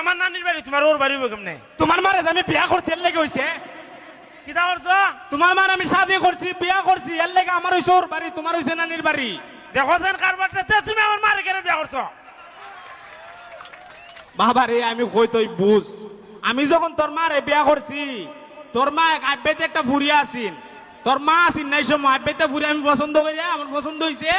আমার নানির বাড়ি তোমার ওর বাড়ি কেমনে? তোমার মারে আমি বিয়া করছি এর লেগে হইছে। কিতা করছ? তোমার মার আমি শাদি করছি বিয়া করছি এর লেগে আমার হইছে ওর বাড়ি তোমার হইছে নানির বাড়ি। দেখো যেন কারবারটা তে তুমি আমার মারে কেন বিয়া করছ? বাবা রে আমি কই তুই বুঝ। আমি যখন তোর মারে বিয়া করছি তোর মা এক আব্বাইতে একটা ফুরিয়া আসিন তোর মা আসিন নাই সময় আব্বাইতে ফুরি আমি পছন্দ করি আমার পছন্দ হইছে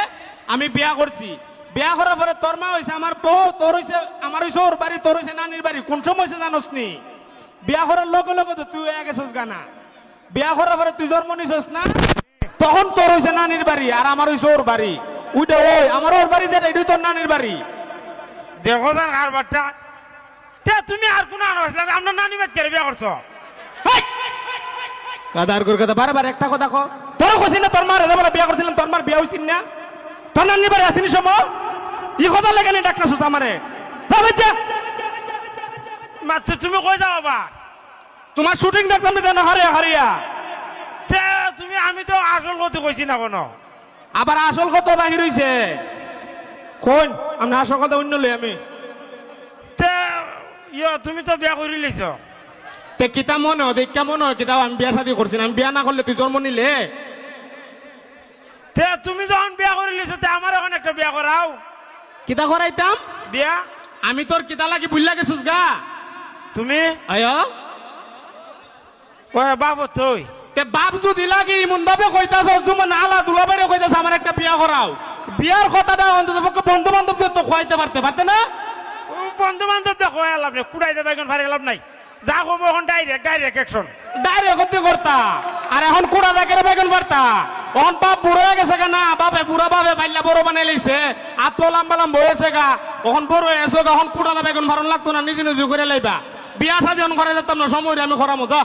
আমি বিয়া করছি। বিয়া করার পরে তোর মা হইছে আমার বউ তোর হইছে আমার হইছে ওর বাড়ি তোর হইছে নানির বাড়ি। কোন সময় হইছে জানোস নি? বিয়া করার লগে লগে তো তুই হয়ে গেছিস গানা বিয়া করার পরে তুই জন্ম নিছিস না? তখন তোর হইছে নানির বাড়ি আর আমার হইছে ওর বাড়ি। ওইটা ওই আমার ওর বাড়ি যেটা এটাই তোর নানির বাড়ি। দেখো যেন কারবারটা তে তুমি আর কোন আনো আসলে আমরা নানি বাদ কেন বিয়া করছ? হেই! গাদার করে কথা বারে বারে একটা কথা কো তোর কইছি না তোর মার বিয়া করছিলাম তোর মার বিয়া হইছিস না? তোর নানি বাড়ি আসিনি সম ই কথা লাগে না ডাক্তার সুস আমারে মাত্র তুমি কই যাও বা তোমার শুটিং দেখতাম না জানো হারিয়া তুমি আমি তো আসল কথা কইছি না কোনো। আবার আসল কত বাহির হইছে। কোন আমি আসল কথা অন্য লই আমি। তে ইয়ে তুমি তো বিয়া করে লিছ তে কিতা মনে হয় দেখা মনে হয় কিতা আমি বিয়া শাদি করছি আমি বিয়া না করলে তুই জন্ম নিলে? তে তুমি যখন বিয়া করে লিছ তে আমার এখন একটা বিয়া করাও। কিতা করাইতাম বিয়া? আমি তোর কিতা লাগি বুঝলা গেছিস গা? তুমি? আয়। ওই বাবু তুই। তে বাপ যদি লাগে ইমন ভাবে কইতাছস তুমি নালা দুলাবারে কইতাছ আমার একটা বিয়া করাও। বিয়ার কথাটা অন্তত পক্ষে বন্ধু বান্ধবদের তো খোয়াইতে পারতে পারতে না? বন্ধু বান্ধব দেখো লাভ নেই কুড়াই দেবে এখন ফারে লাভ নাই। যা করব এখন ডাইরেক্ট ডাইরেক্ট অ্যাকশন ডাইরেক্ট করতে করতা। আর এখন কুড়া দেখে বেগুন পারতা এখন বাপ বুড়ো হয়ে গেছে না বাপে বুড়া বাপে পাইলা বড় বানাই লইছে। আত্ম লাম্বা লাম্বা হয়েছে গা। এখন বড় হয়ে এসো গা এখন কুড়া বেগুন ভারণ লাগতো না নিজে নিজে করে লাইবা। বিয়া শাদি এখন করে যেতাম না সময় আমি করামো যা।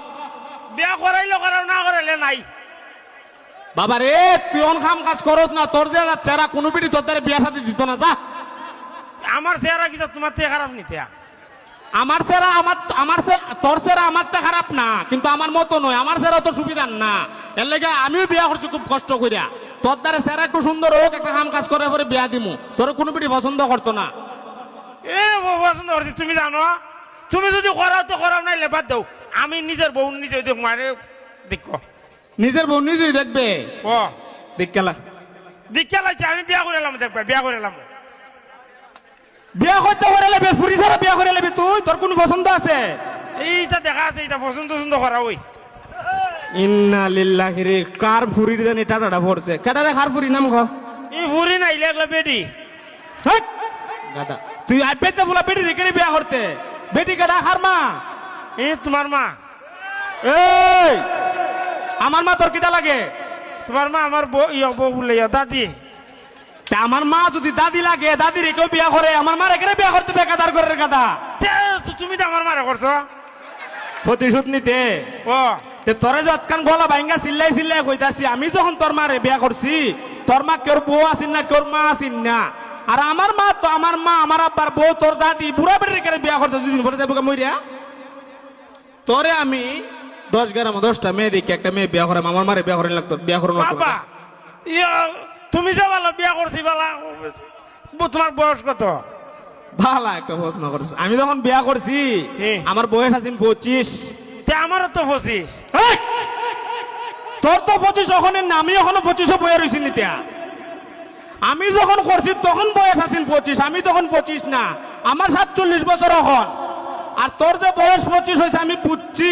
বিয়া করাইলে করাও না করাইলে নাই। বাবা রে তুই অন কাম কাজ করস না তোর যে চেহারা কোনো পিঠি তোর দ্বারা বিয়া শাদি দিত না যা। আমার চেহারা কিছু তোমার থেকে খারাপ নিতে আমার সেরা আমার আমার তোর সেরা আমার তো খারাপ না কিন্তু আমার মতো নয় আমার সেরা তো সুবিধার না। এর লেগে আমিও বিয়া করছি খুব কষ্ট করিয়া তোর দ্বারা সেরা একটু সুন্দর হোক একটা কাম কাজ করে পরে বিয়া দিমু। তোর কোনো পিঠি পছন্দ করতো না। এ পছন্দ করছি তুমি জানো? তুমি যদি করাও তো করাও নাই লেবাদ দাও। আমি নিজের বউ নিজে দেখ মানে দেখো। নিজের বউ নিজেই দেখবে? ও। দেখ কেলা দীক্ষা লাগছে আমি বিয়া করে এলাম দেখবে বিয়া করে এলাম। বিয়া করতে করে লেবে ফুরি সারা বিয়া করে লেবে তুই? তোর কোনো পছন্দ আছে? এইটা দেখা আছে এটা পছন্দ পছন্দ করা ওই ইন্না লিল্লাহি রে কার ফুরির জানি টাটাটা পড়ছে কেটারে কার ফুরি নাম ক এই ভুরি নাই লেগলা বেডি। হেই! গাদা তুই আইবেতে বলা বেটি রেখে বিয়া করতে বেটি কেডা খার মা? এই তোমার মা। এই! আমার মা তোর কিটা লাগে? তোমার মা আমার বউ ইয়া বউ বলে দাদি। তা আমার মা যদি দাদি লাগে দাদি রেখেও বিয়া করে আমার মা রেখে বিয়া করতে বেকাদার করে তো তুমি তো আমার মারে করছ। প্রতিশোধ নিতে। ও। তে তোরে যৎকান গলা ভাঙ্গা চিল্লাই চিল্লাই কইতাছি আমি যখন তোর মারে বিয়া করছি তোর মা কেউ বউ আসিন না কেউ মা আসিন না। আর আমার মা তো আমার মা আমার আব্বার বউ তোর দাদি বুড়া বেড়ে রেখে বিয়া করতে দুদিন পরে যাব মরিয়া তোরে আমি দশ গ্রাম দশটা মেয়ে দেখি একটা মেয়ে বিয়া করে আমার মারে বিয়া করে লাগতো বিয়া করে ইয়া তুমি যে বলো বিয়া করছি বলা তোমার বয়স কত? ভালো একটা প্রশ্ন করছে। আমি যখন বিয়া করছি? আমার বয়স আছেন পঁচিশ। তে আমারও তো পঁচিশ! তোর তো পঁচিশ ওখানে আমি এখনও পঁচিশে বয়ে রয়েছি নিত্যা আমি যখন করছি তখন বয়স আছেন পঁচিশ আমি তখন পঁচিশ না। আমার সাতচল্লিশ বছর এখন। আর তোর যে বয়স পঁচিশ হয়েছে আমি বুঝছি।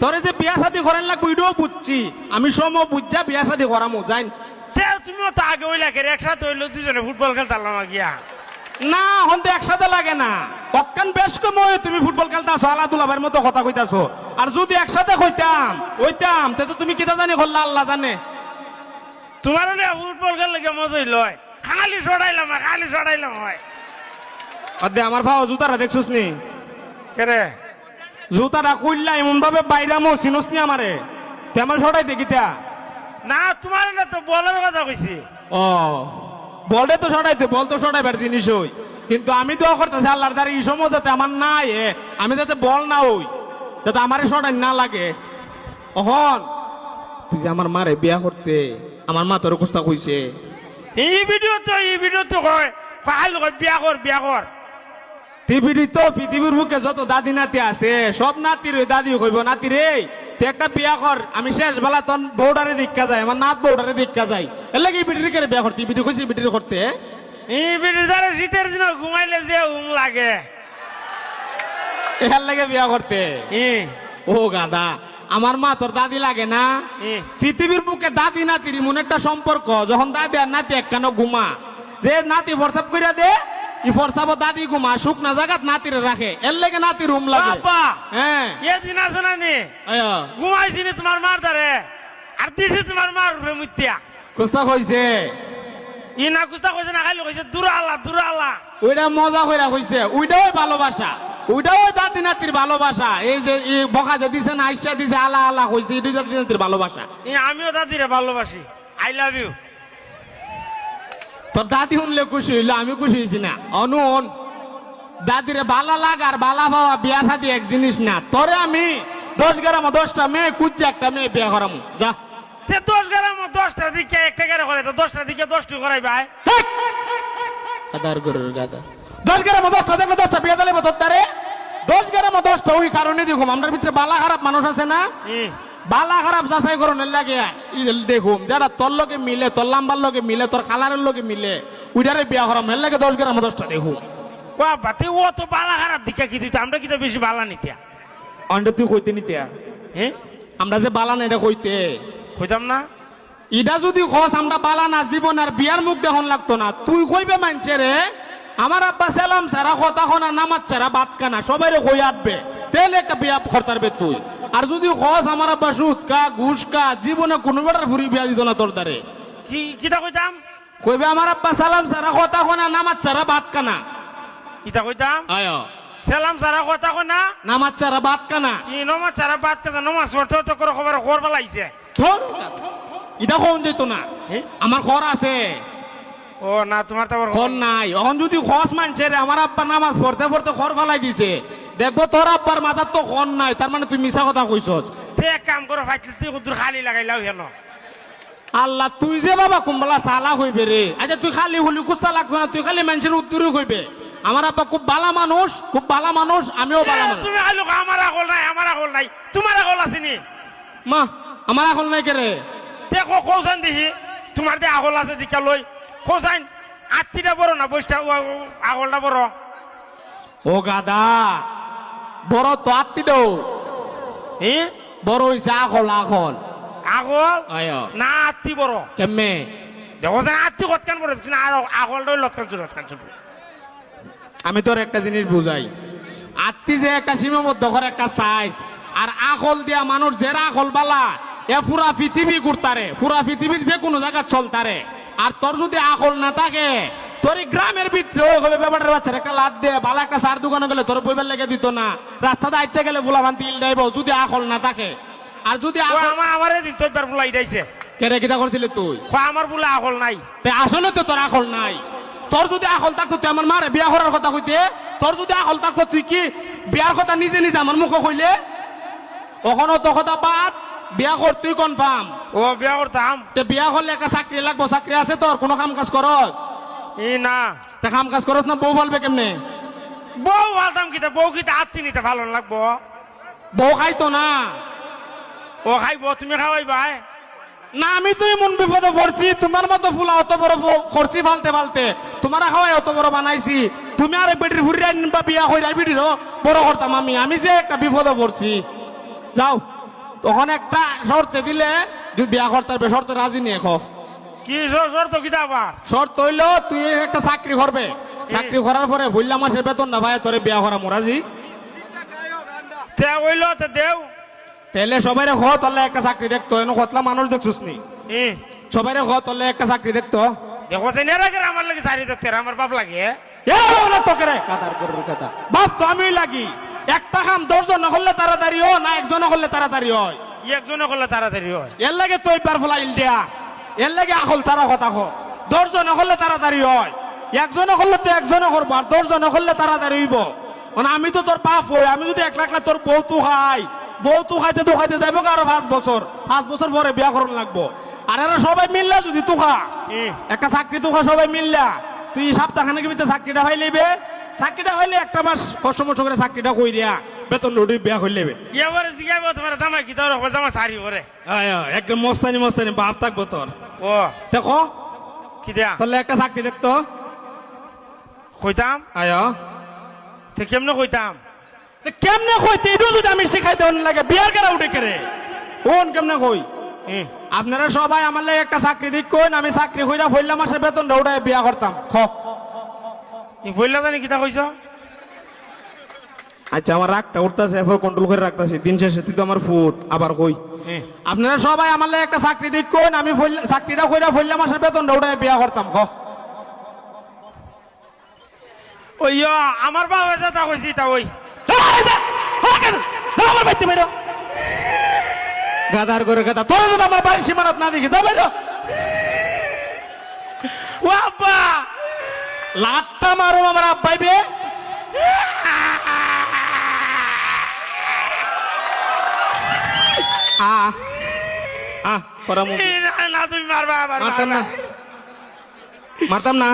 তোর যে বিয়া শাদি করেন লাগবে এটাও বুঝছি। আমি সম বুঝছা বিয়া শাদি করামো যাই তে তুমিও তো আগে ওই লাগে একসাথে হইল দুজনে ফুটবল খেলতাম গিয়া। না হন তো একসাথে লাগে না। তৎকান বেশ কময় তুমি ফুটবল খেলতাছো আল্লাহ দুলাভাইয়ের মতো কথা কইতাছো। আর যদি একসাথে কইতাম ওইতাম তে তো তুমি কিতা জানি করলা আল্লাহ জানে। তোমার হলে ফুটবল খেললে কে মজাই লয় খালি সরাইলাম না খালি সরাইলাম হয়। অদে আমার ভাও জুতারা দেখছস নি? কেরে জুতাটা কইলা এমন ভাবে বাইরামো চিনস নি আমারে। তে আমার সটাই দেখিতা না তোমার না তো বলের কথা কইছি। ও বলটা তো সটাইতে বল তো সটাইবার জিনিস হই। কিন্তু আমি তো করতেছি আল্লাহর দ্বারা এই সময় যাতে আমার না এ আমি যাতে বল না হই যাতে আমারে সটাই না লাগে। অহন তুই যে আমার মারে বিয়া করতে আমার মা তোর কুস্তা কইছে। এই ভিডিও তো এই ভিডিও তো কয় কাল বিয়া কর বিয়া কর। টিভিটি তো পৃথিবীর বুকে যত দাদি নাতি আছে সব নাতির দাদি কইব নাতি রে তুই একটা বিয়া কর আমি শেষ বেলা তন বৌডারে দীক্ষা যায় আমার নাত বৌডারে দীক্ষা যায় এর লাগে বিটির কেন বিয়া করতে বিটি কইছি বিটির করতে। ই বিটির দ্বারা শীতের দিন ঘুমাইলে যে উম লাগে। এর লাগে বিয়া করতে। ও গাদা আমার মা তোর দাদি লাগে না? পৃথিবীর বুকে দাদি নাতির মনে একটা সম্পর্ক যখন দাদি আর নাতি একখানো ঘুমা যে নাতি ফরসাপ করিয়া দে ই ফরসাব দাদি ঘুমা শুকনা জায়গাত নাতিরে রাখে। এর লেগে নাতি রুম লাগে। বাবা হ্যাঁ। এ দিন আছে না নি? আয়া, ঘুমাইছি নি তোমার মার দ্বারে আর দিছি তোমার মার উপরে মুতিয়া কুস্তা কইছে। ই না কুস্তা কইছে না খাইলে কইছে দূর আল্লাহ দূর আল্লাহ। ওইটা মজা কইরা কইছে। ওইটাও ভালোবাসা। ওইটাও দাদি নাতির ভালোবাসা। এই যে বকা যে দিছে না আইসা দিছে আলা আলা কইছে এটাই দাদি নাতির ভালোবাসা। ই আমিও দাদিরে ভালোবাসি। আই লাভ ইউ তোর দাদি শুনলে খুশি হইল আমি খুশি হয়েছি না। অনুন দাদিরে বালা লাগ আর বালা পাওয়া বিয়া শাদি এক জিনিস না। তোরে আমি দশ গ্রাম দশটা মেয়ে কুচ্ছে একটা মেয়ে বিয়া করামু। যা। তে দশ গ্রাম দশটা দিকে একটা গেলে করে তো দশটা দিকে দশটি করাই ভাই। গাদার গরুর গাদা। দশ গ্রাম দশটা দেখলে দশটা বিয়া দিলে তোর তারে। দশ গ্রাম দশটা ওই কারণে দেখুম। আমার ভিতরে বালা খারাপ মানুষ আছে না? বালা খারাপ যাচাই করনের লাগে দেখুম যারা তোর লগে মিলে তোর লাম্বার লগে মিলে তোর খালারের লগে মিলে উইটারে বিয়া করাম এর লাগে দশ গ্রাম দশটা দেখুম। বাবা তুই ও তো বালা খারাপ দিকে কি আমরা কি তো বেশি বালা নিতিয়া অন্ডে তুই কইতে নিতে? হ্যাঁ আমরা যে বালা না এটা কইতে। কইতাম না? ইটা যদি খস আমরা বালা না জীবন আর বিয়ার মুখ দেখুন লাগতো না। তুই কইবে মানছে রে আমার আব্বা সালাম ছাড়া কথা খোনা নামাজ ছাড়া বাদ কানা সবাই কই আটবে? তেলে একটা বিয়া খরতারবে তুই। আর যদি খস আমার আব্বা সুদ কা ঘুষ কা জীবনে কোনো বেটার ফুরি বিয়া দিত না তোর দ্বারে। কি কিটা কইতাম? কইবে আমার আব্বা সালাম ছাড়া কথা খনা নামাজ ছাড়া বাদ কানা। ইটা কইতাম? আয়। সালাম সারা কথা কই না নামাজ ছাড়া বাদ কানা। ই নমাজ সারা বাদ কথা নমাজ পড়তে তো করে খবর খবর পালাইছে। ধর। এটা কোন যেত না? আমার খর আছে। ও না তোমার তো খর নাই। এখন যদি খস মানছে রে আমার আব্বা নামাজ পড়তে পড়তে খর ফালাই দিছে। দেখব তোর আব্বার মাথার তো খন নাই তার মানে তুই মিছা কথা কইছস। তুই এক কাম করো ভাই তুই কুদুর খালি লাগাইলাও হেন। আল্লাহ তুই যে বাবা কুম্বলা সালা হইবে রে। আচ্ছা তুই খালি হলি কুস্তা লাগবে না তুই খালি মানুষের উত্তরই হইবে। আমার আব্বা খুব বালা মানুষ খুব বালা মানুষ আমিও বালা মানুষ। তুমি কও, আমার আগল নাই আমার আগল নাই। তোমার আগল আসেনি মা আমার এখন নাই কে রে? তে কৌসান দেখি। তোমার যে আগল আছে দিকা লই। কৌসান আত্মীটা বড় না বইটা আগলটা বড়। ও গাদা বড় তো আত্মি দৌ হি? বড় আখল আখল আগল। আয়। না আত্মী বড়। কেমনে? দেখো যে আত্মী কতখান বড় না আর আগলটা লতখান ছোট লতখান আমি তোর একটা জিনিস বুঝাই। আত্মি যে একটা সীমাবদ্ধ করে একটা সাইজ আর আখল দিয়া মানুষ জেরা আখল বালা এ পুরা পৃথিবী ঘুরতারে পুরা পৃথিবীর যে কোনো জায়গা চলতারে। আর তোর যদি আখল না থাকে তোর গ্রামের ভিতরে হবে ব্যাপারের বাচ্চার একটা লাদ দে ভালো একটা সার দোকানে গেলে তোর বইবার লেগে দিত না। রাস্তাতে আইতে গেলে বুলা দেব যদি আখল না থাকে। আর যদি আমার আমার দিন চোদ্দার ফুলা ইটাইছে কেরে কিটা করছিলি তুই? আমার ফুলা আগল নাই। আসলে তো তোর আখল নাই। তোর যদি আখল থাকতো তুই আমার মারে বিয়া করার কথা কইতে। তোর যদি আখল থাকতো তুই কি বিয়ার কথা নিজে নিজে আমার মুখে কইলে? ওখানে তো কথা বাদ বিয়া কর তুই কনফার্ম ও বিয়া করতাম। তে বিয়া করলে একটা চাকরি লাগবো চাকরি আছে তোর কোনো কাম কাজ করস? ই না। তে কাম কাজ করস না বউ বলবে কেমনে? বউ আলতাম কিতা বউ কিতা আত্মি নিতে ভালো লাগবো? বউ খাইতো না। ও খাইব তুমি খাওয়াই ভাই। না আমি তো এমন বিপদে পড়ছি তোমার মতো ফুলা অত বড় করছি ফালতে ফালতে তোমার খাওয়াই অত বড় বানাইছি। তুমি আর বেটির ঘুরিয়ে বা বিয়া যাই বেটির বড় করতাম আমি। আমি যে একটা বিপদে পড়ছি। যাও। তখন একটা শর্তে দিলে যদি বিয়া করতে পারবে শর্তে রাজি নিয়ে খো। কি শর্ত কিতা আবার? শর্ত হইল তুই একটা চাকরি করবে। চাকরি করার পরে ভুললা মাসের বেতন না ভাই তোরে বিয়া করা মোরাজি তে হইল তে দেও। তাহলে সবাই খ তাহলে একটা চাকরি দেখতো। এনে কতলা মানুষ দেখছিস নি? সবাই খ তাহলে একটা চাকরি দেখতো? দেখো আমার লাগে সারি দেখতে আমার বাপ লাগে। আমি লাগি। একটা কাম দশজন না তাড়াতাড়ি হয় না একজন করলে তাড়াতাড়ি হয়। ই একজনে করলে তাড়াতাড়ি হয়। এর লাগে তুই পার ফলা ইল দেয়া। এর লাগে আখল ছাড়া কথা দশজন তাড়াতাড়ি হয়। একজনে তো একজনে করব আর দশজন করলে তাড়াতাড়ি হইব। মানে আমি তো তোর বাপ হই আমি যদি একলা একলা তোর বউ তু খাই বউ তু খাইতে তু খাইতে যাইব আরও পাঁচ বছর। পাঁচ বছর পরে বিয়া করুন লাগবো। আর এরা সবাই মিললে যদি তু খা। ই একটা চাকরি তো সবাই মিললা। তুই সপ্তাহখানেক ভিতরে চাকরিটা পাই লইবে। চাকরিটা হইলে একটা মাস কষ্ট মষ্ট করে চাকরিটা কইরিয়া বেতন রুটি বিয়া করলে এবারে জিগাইব তোমার জামাই কি তোর জামা সারি করে একদম মস্তানি মস্তানি বাপ থাকব তোর। ও। দেখো। কি দেয়া? তাহলে একটা চাকরি দেখতো কইতাম? আয় তো কেমনে কইতাম? তে কেমনে কইতে? এটাও যদি আমি শিখাইতে লাগে বিয়ার কেরা উঠে কেরে কোন কেমনে কই? আপনারা সবাই আমার লাগে একটা চাকরি দিক কইন আমি চাকরি কইরা ফইলা মাসের বেতন উঠায় বিয়া করতাম। খ। ই বললা জানি কিতা কইছ? আচ্ছা আমার রাগটা উঠতেছে এরপর কন্ট্রোল করে রাখতেছি। দিন শেষে তুই তো আমার ফুট আবার কই? আপনারা সবাই আমার লাগে একটা চাকরি দিক কইন আমি ফইলা- চাকরিটা কইরা ফইলা মাসের বেতন উঠায় বিয়া করতাম। খ। ওই ইয়া, আমার বাবা যেটা কইছি তা ওই আমার বাড়িতে বেরো। গাদার করে গাদা। তোরা যদি আমার বাড়ির সীমানাত না দেখি তো বেরো ও আব্বা লাটটা মারো আমার আব্বাই বে। আ আ না তুমি মারবা আবার মারতাম না। মারতাম না।